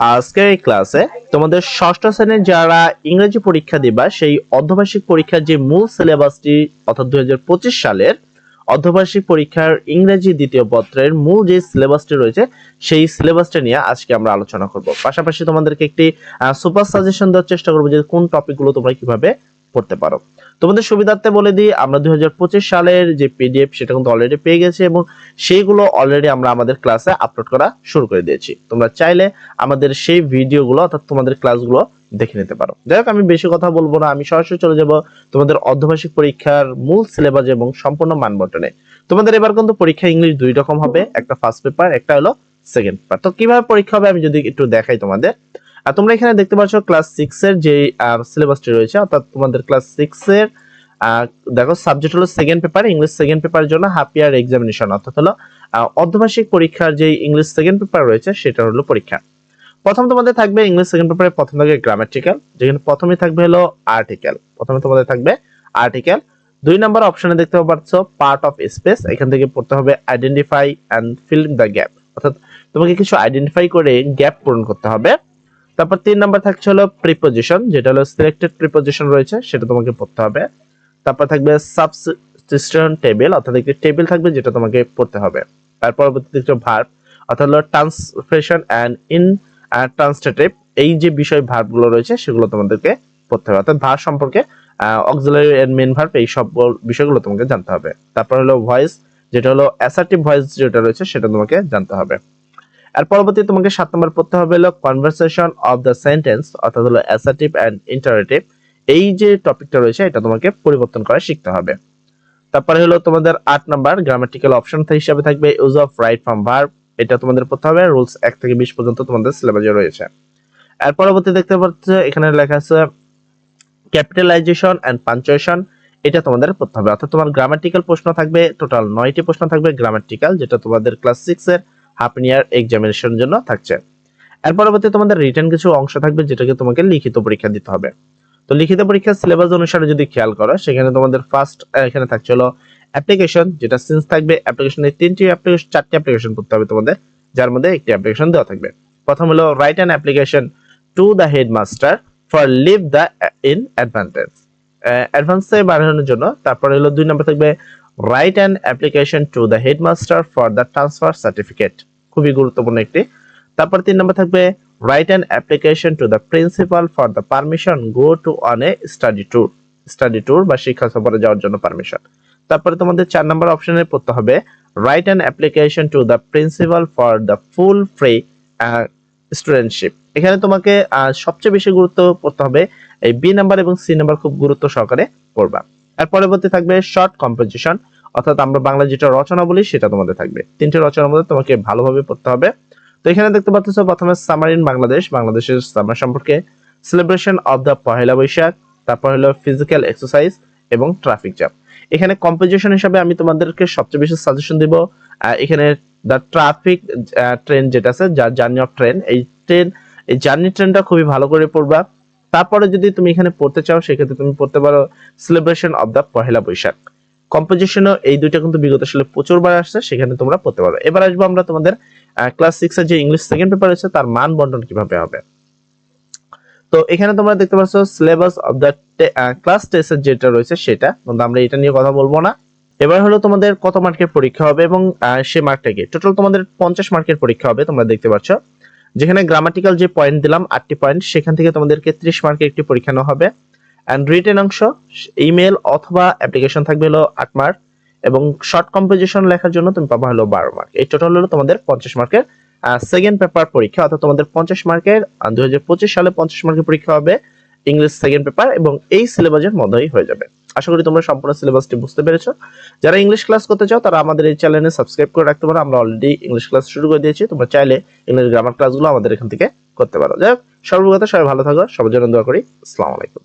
আজকের এই ক্লাসে তোমাদের ষষ্ঠ শ্রেণির যারা ইংরেজি পরীক্ষা দিবা, সেই অর্ধবার্ষিক পরীক্ষার যে মূল সিলেবাসটি, অর্থাৎ দুই হাজার পঁচিশ সালের অর্ধবার্ষিক পরীক্ষার ইংরেজি দ্বিতীয় পত্রের মূল যে সিলেবাসটি রয়েছে, সেই সিলেবাসটা নিয়ে আজকে আমরা আলোচনা করব। পাশাপাশি তোমাদেরকে একটি সুপার সাজেশন দেওয়ার চেষ্টা করব যে কোন টপিকগুলো তোমরা কীভাবে পড়তে পারো। তোমাদের সুবিধার্থে বলে দিই, আমরা দুই সালের যে পিডিএফ সেটা কিন্তু অলরেডি পেয়ে গেছি এবং সেইগুলো অলরেডি আমরা আমাদের ক্লাসে আপলোড করা শুরু করে দিয়েছি। তোমরা চাইলে আমাদের সেই ভিডিওগুলো অর্থাৎ তোমাদের ক্লাসগুলো দেখে নিতে পারো। যাই হোক, আমি বেশি কথা বলব না, আমি সরাসরি চলে যাব তোমাদের অর্ধভাষিক পরীক্ষার মূল সিলেবাস এবং সম্পূর্ণ মান মানবন্টনে তোমাদের এবার কিন্তু পরীক্ষা ইংলিশ দুই রকম হবে, একটা ফার্স্ট পেপার একটা হলো সেকেন্ড পেপার তো কীভাবে পরীক্ষা হবে আমি যদি একটু দেখাই তোমাদের। আর তোমরা এখানে দেখতে পাচ্ছ ক্লাস সিক্স এর যে সিলেবাসটি রয়েছে, অর্থাৎ তোমাদের ক্লাস সিক্স এর দেখো সাবজেক্ট হলো সেকেন্ড পেপার ইংলিশ সেকেন্ড পেপারের জন্য হাফ ইয়ার এক্সামিনেশন অর্থাৎ হলো অর্ধবার্ষিক পরীক্ষার যে ইংলিশ সেকেন্ড পেপার রয়েছে, সেটা হলো পরীক্ষা। প্রথম তোমাদের থাকবে ইংলিশ সেকেন্ড পেপারে প্রথম থাকবে গ্রামাটিক্যাল যেখানে প্রথমে থাকবে হলো আর্টিকেল প্রথমে তোমাদের থাকবে আর্টিকেল দুই নম্বর অপশনে দেখতে পাচ্ছ পার্ট অফ স্পেস এখান থেকে পড়তে হবে identify and fill the gap অর্থাৎ তোমাকে কিছু আইডেন্টিফাই করে গ্যাপ পূরণ করতে হবে। তারপর তিন নাম্বার থাকছে হলো প্রিপোজিশন যেটা হলো সিলেক্টেড প্রিপোজিশন রয়েছে, সেটা তোমাকে পড়তে হবে। তারপর থাকবে সাবস্টিটিউশন টেবিল অর্থাৎ একটি টেবিল থাকবে যেটা তোমাকে পড়তে হবে। তার পরবর্তীতে হচ্ছে ভার্ব অর্থাৎ হলো ট্রান্সফ্রেশন অ্যান্ড ইন ট্রান্সটেটিভ এই যে বিষয় ভার্বগুলো রয়েছে, সেগুলো তোমাদেরকে পড়তে হবে। অর্থাৎ ভার সম্পর্কে অক্সিলারি এন্ড মেন ভার্ব এই সব বিষয়গুলো তোমাকে জানতে হবে। তারপর হলো ভয়েস যেটা হলো অ্যাসার্টিভ ভয়েস যেটা রয়েছে, সেটা তোমাকে জানতে হবে। আর পরবর্তী তোমাকে সাত নম্বর পড়তে হবে হলো কনভারসেশন অফ দ্য সেন্টেন্স অর্থাৎ হলো অ্যাসার্টিভ অ্যান্ড ইন্টারেটিভ এই যে টপিকটা রয়েছে, এটা তোমাকে পরিবর্তন করা শিখতে হবে। তারপরে হলো তোমাদের আট নাম্বার গ্রামাটিক্যাল অপশন হিসাবে থাকবে use of right form verb এটা তোমাদের পড়তে হবে রুলস এক থেকে বিশ পর্যন্ত তোমাদের সিলেবাসে রয়েছে। আর পরবর্তী দেখতে পাচ্ছ, এখানে লেখা আছে ক্যাপিটালাইজেশন এন্ড পাঞ্চুয়েশন এটা তোমাদের পড়তে হবে। অর্থাৎ তোমার গ্রামাটিক্যাল প্রশ্ন থাকবে টোটাল নয়টি প্রশ্ন থাকবে গ্রামাটিক্যাল যেটা তোমাদের ক্লাস সিক্স এর হাফ ইয়ার এক্সামিনেশন জন্য থাকছে। এর পরবর্তী তোমাদের রিটার্ন কিছু অংশ থাকবে যেটাকে তোমাকে লিখিত পরীক্ষা দিতে হবে। তো লিখিত পরীক্ষার সিলেবাস অনুসারে যদি খেয়াল করো, সেখানে তোমাদের ফার্স্ট এখানে থাকছে হলো অ্যাপ্লিকেশন যেটা সিন্স থাকবে অ্যাপ্লিকেশনের তিনটি অ্যাপ্লিকেশন চারটি অ্যাপ্লিকেশন করতে হবে তোমাদের, যার মধ্যে একটি অ্যাপ্লিকেশন দেওয়া থাকবে। প্রথম হলো write an application to the headmaster for leave the in advantage অ্যাডভান্সে বাড়ানোর জন্য, তারপরে হলো দুই নম্বর থাকবে write an application to the headmaster for the transfer certificate খুবই গুরুত্বপূর্ণ একটি। তারপর তিন নম্বর থাকবে write an application to the principal for the permission go to on a study tour study tour বা শিক্ষা সফরে যাওয়ার জন্য পারমিশন তারপরে তোমাদের চার নম্বর অপশনে পড়তে হবে write an application to the principal for the full free studentship এখানে তোমাকে সবচেয়ে বেশি গুরুত্ব পড়তে হবে, এই বি নাম্বার এবং সি নাম্বার খুব গুরুত্ব সহকারে পড়বা। আর পরবর্তী থাকবে শর্ট কম্পোজিশন অর্থাৎ আমরা বাংলা যেটা রচনা বলি, সেটা তোমাদের থাকবে। তিনটে রচনার মধ্যে তোমাকে ভালোভাবে পড়তে হবে। তো এখানে দেখতে পাচ্ছ, প্রথমে সামারিন বাংলাদেশ বাংলাদেশের সামার সম্পর্কে celebration of the Pohela Boishakh, তারপর হলো ফিজিক্যাল এক্সারসাইজ এবং ট্রাফিক জ্যাম এখানে কম্পোজিশন হিসাবে আমি তোমাদেরকে সবচেয়ে বেশি সাজেশন দিব এখানে দ্য ট্রাফিক ট্রেন যেটা আছে, যার জার্নি অফ ট্রেন এই ট্রেন এই জার্নি ট্রেনটা খুবই ভালো করে পড়বা। তারপরে যদি তুমি এখানে পড়তে চাও, সেক্ষেত্রে তুমি পড়তে পারো celebration of the Pohela Boishakh. কম্পোজিশনও এই দুইটা কিন্তু বিগত সালে প্রচুর বার আসছে, সেখানে তোমরা পড়তে পারো এবার আসব আমরা তোমাদের ক্লাস সিক্স এর যে ইংলিশ সেকেন্ড পেপার আছে তার মান বন্টন কীভাবে হবে? তো এখানে তোমরা দেখতে পাচ্ছ সিলেবাস অফ দ্য ক্লাস টেস্টের যেটা রয়েছে সেটা, কিন্তু আমরা এটা নিয়ে কথা বলব না। এবার হলো তোমাদের কত মার্কের পরীক্ষা হবে এবং সে মার্কটা কি? টোটাল তোমাদের পঞ্চাশ মার্কের পরীক্ষা হবে, তোমরা দেখতে পাচ্ছ। যেখানে গ্রামাটিক্যাল যে পয়েন্ট দিলাম, আটটি পয়েন্ট সেখান থেকে তোমাদেরকে ত্রিশ মার্কের একটি পরীক্ষা নেওয়া হবে। অ্যান্ড রিটেন অংশ ইমেল অথবা অ্যাপ্লিকেশন থাকবে হলো আট মার্ক এবং শর্ট কম্পোজিশন লেখার জন্য তুমি পাবা হলো বারো মার্ক এই টোটাল হলো তোমাদের পঞ্চাশ মার্কের সেকেন্ড পেপার পরীক্ষা, অর্থাৎ তোমাদের পঞ্চাশ মার্কের দুই হাজার পঁচিশ সালে পঞ্চাশ মার্কের পরীক্ষা হবে ইংলিশ সেকেন্ড পেপার এবং এই সিলেবাসের মধ্যেই হয়ে যাবে। আশা করি তোমরা সম্পূর্ণ সিলেবাসটি বুঝতে পেরেছ। যারা ইংলিশ ক্লাস করতে চাও, তারা আমাদের এই চ্যানেলে সাবস্ক্রাইব করে রাখতে পারো। আমরা অলরেডি ইংলিশ ক্লাস শুরু করে দিয়েছি। তোমরা চাইলে ইংলিশ গ্রামার ক্লাসগুলো আমাদের এখান থেকে করতে পারো। যাই হোক, সর্বপ্রথম সবাই ভালো থাকো, সবার জন্য দোয়া করি। আসসালামু আলাইকুম।